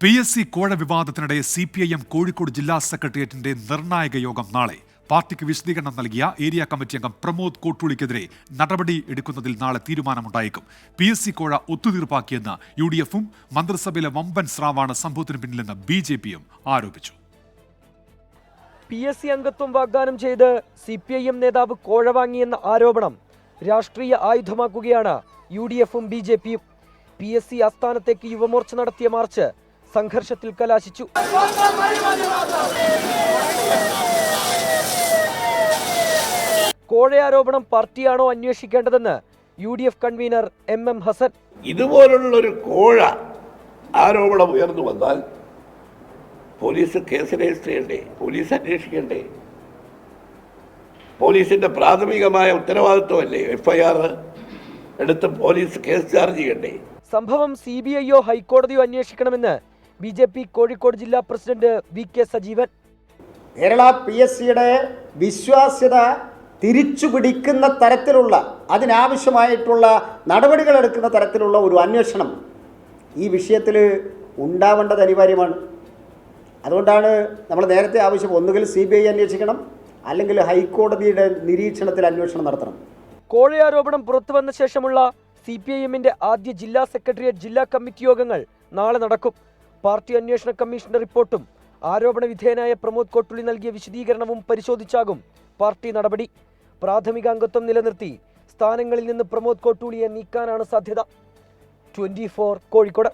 P S C കോഴ വിവാദത്തിനിടെ C P I M Kozhikode ജില്ലാ സെക്രട്ടേറിയറ്റിന്റെ നിർണായക യോഗം നാളെ. പാർട്ടിക്ക് വിശദീകരണം നൽകിയ ഏരിയ കമ്മിറ്റി അംഗം പ്രമോദ് കോട്ടൂളിക്കെതിരെ നടപടി എടുക്കുന്നതിൽ നാളെ തീരുമാനമുണ്ടായേക്കും. പി എസ് സി കോഴ ഒത്തുതീർപ്പാക്കിയെന്ന് യു ഡി എഫും മന്ത്രിസഭയിലെ വമ്പൻ സ്രാവാണ് സംഭവത്തിന് പിന്നിലെന്ന് ബി ജെ പിയും ആരോപിച്ചു. പി എസ് സി അംഗത്വം വാഗ്ദാനം ചെയ്ത് സി പി ഐ എം നേതാവ് കോഴ വാങ്ങിയെന്ന ആരോപണം രാഷ്ട്രീയ ആയുധമാക്കുകയാണ് യു ഡി എഫും ബി ജെ പിയും. പി എസ് സി ആസ്ഥാനത്തേക്ക് യുവമോർച്ച നടത്തിയ മാർച്ച് സംഘർഷത്തിൽ കലാശിച്ചു. കോഴയാരോപണം പാർട്ടിയാണോ അന്വേഷിക്കേണ്ടതെന്ന് U D F convener M M Hassan. ഇതുപോലുള്ളൊരു കോഴ ആരോപണം ഉയർന്നു വന്നാൽ പോലീസ് കേസ് രജിസ്റ്റർ ചെയ്യണ്ടേ? പോലീസ് അന്വേഷിക്കണ്ടേ? പോലീസിന്റെ പ്രാഥമികമായ ഉത്തരവാദിത്വമല്ലേ എഫ് ഐ ആർ എടുത്ത് പോലീസ് കേസ് ചാർജ് ചെയ്യണ്ടേ? സംഭവം സി ബി ഐയോ ഹൈക്കോടതിയോ അന്വേഷിക്കണമെന്ന് ബി ജെ പി കോഴിക്കോട് ജില്ലാ president V K Sajeevan. Kerala P S സിയുടെ വിശ്വാസ്യത തിരിച്ചു പിടിക്കുന്ന തരത്തിലുള്ള അതിനാവശ്യമായിട്ടുള്ള നടപടികൾ എടുക്കുന്ന തരത്തിലുള്ള ഒരു അന്വേഷണം ഈ വിഷയത്തിൽ ഉണ്ടാവേണ്ടത് അനിവാര്യമാണ്. അതുകൊണ്ടാണ് നമ്മൾ നേരത്തെ ആവശ്യം ഒന്നുകിൽ സി ബി ഐ അന്വേഷിക്കണം അല്ലെങ്കിൽ ഹൈക്കോടതിയുടെ നിരീക്ഷണത്തിൽ അന്വേഷണം നടത്തണം. കോഴ ആരോപണം പുറത്തു വന്ന ശേഷമുള്ള സി പി ഐ എമ്മിന്റെ ആദ്യ ജില്ലാ സെക്രട്ടേറിയറ്റ് ജില്ലാ കമ്മിറ്റി യോഗങ്ങൾ നാളെ നടക്കും. പാർട്ടി അന്വേഷണ കമ്മീഷന്റെ റിപ്പോർട്ടും ആരോപണ വിധേയനായ പ്രമോദ് കോട്ടുള്ളി നൽകിയ വിശദീകരണവും പരിശോധിച്ചാകും പാർട്ടി നടപടി. പ്രാഥമിക അംഗത്വം നിലനിർത്തി സ്ഥാനങ്ങളിൽ നിന്ന് പ്രമോദ് കോട്ടൂളിയെ നീക്കാനാണ് സാധ്യത. ട്വന്റി കോഴിക്കോട്.